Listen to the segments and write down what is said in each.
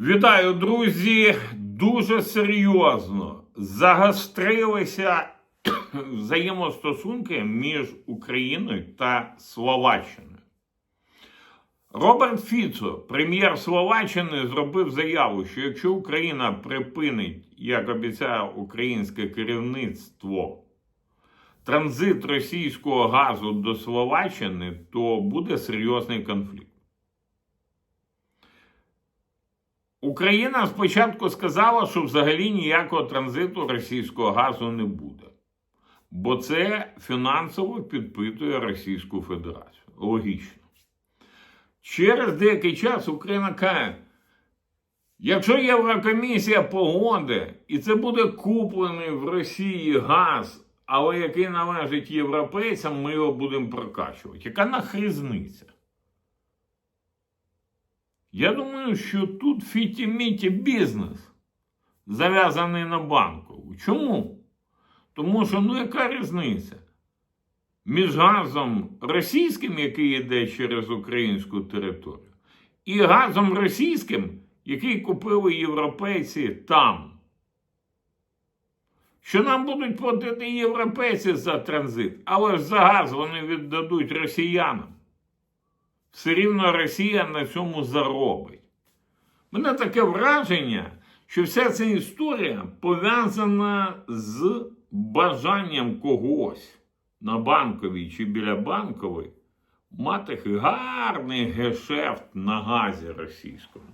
Вітаю, друзі! Дуже серйозно загострилися взаємостосунки між Україною та Словаччиною. Роберт Фіцо, прем'єр Словаччини, зробив заяву, що якщо Україна припинить, як обіцяє українське керівництво, транзит російського газу до Словаччини, то буде серйозний конфлікт. Україна спочатку сказала, що взагалі ніякого транзиту російського газу не буде, бо це фінансово підпитує Російську Федерацію. Логічно. Через деякий час Україна каже, якщо Єврокомісія погодить, і це буде куплений в Росії газ, але який належить європейцям, ми його будемо прокачувати. Яка нахрізниця? Я думаю, що тут фіті-міті бізнес зав'язаний на банкову. Чому? Тому що ну яка різниця? Між газом російським, який йде через українську територію, і газом російським, який купили європейці там. Що нам будуть платити європейці за транзит, але ж за газ вони віддадуть росіянам все рівно Росія на цьому заробить. Мене таке враження, що вся ця історія пов'язана з бажанням когось на банковій чи біля банкової мати гарний гешефт на газі російському.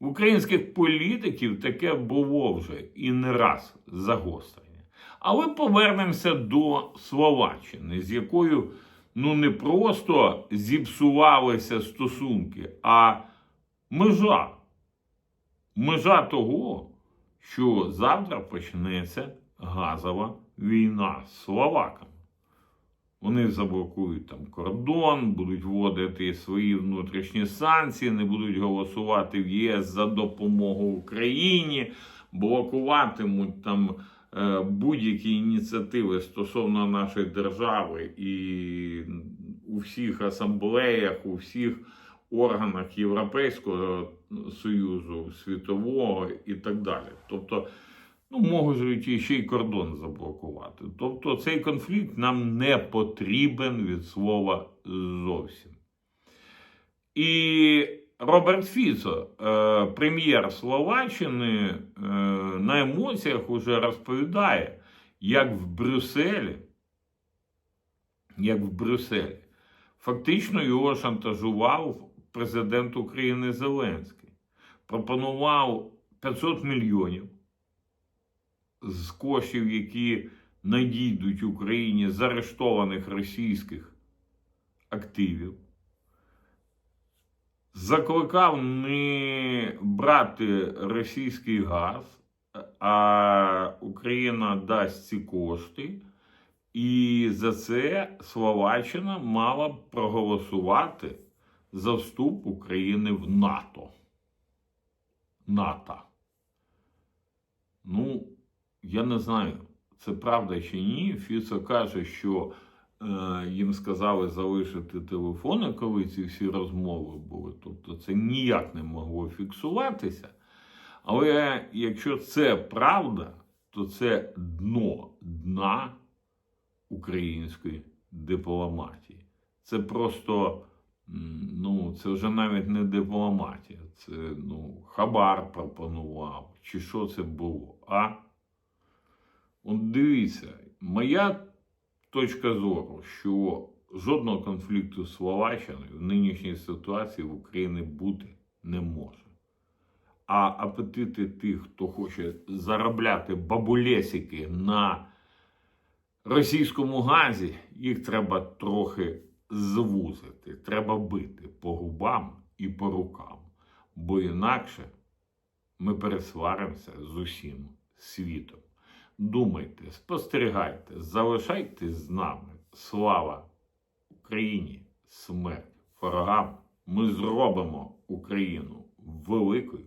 В українських політиків таке було вже і не раз загострення. Але повернемося до Словаччини, з якою ну не просто зіпсувалися стосунки, а межа. Межа того, що завтра почнеться газова війна з словаками. Вони заблокують там кордон, будуть вводити свої внутрішні санкції, не будуть голосувати в ЄС за допомогу Україні, блокуватимуть там будь-які ініціативи стосовно нашої держави і у всіх асамблеях, у всіх органах Європейського Союзу, світового і так далі. Тобто, ну, можуть ще й кордон заблокувати. Тобто цей конфлікт нам не потрібен від слова зовсім. І Роберт Фіцо, е, прем'єр Словаччини, е, на емоціях уже розповідає, як в Брюсселі, як в Брюсселі, фактично його шантажував президент України Зеленський. Пропонував 500 мільйонів з коштів, які надійдуть Україні з арештованих російських активів. Закликав не брати російський газ, а Україна дасть ці кошти, і за це Словаччина мала б проголосувати за вступ України в НАТО. НАТО. Ну, я не знаю, це правда чи ні. Фіцо каже, що е, їм сказали залишити телефони, коли ці всі розмови були. Тобто це ніяк не могло фіксуватися. Але якщо це правда, то це дно дна української дипломатії. Це просто, ну, це вже навіть не дипломатія, це ну, хабар пропонував. Чи що це було? А? От дивіться, моя точка зору, що жодного конфлікту з Словаччиною в нинішній ситуації в Україні бути не може. А апетити тих, хто хоче заробляти бабулесики на російському газі, їх треба трохи звузити. Треба бити по губам і по рукам. Бо інакше ми пересваримося з усім світом. Думайте, спостерігайте, залишайтесь з нами. Слава Україні! Смерть ворогам! Ми зробимо Україну великою,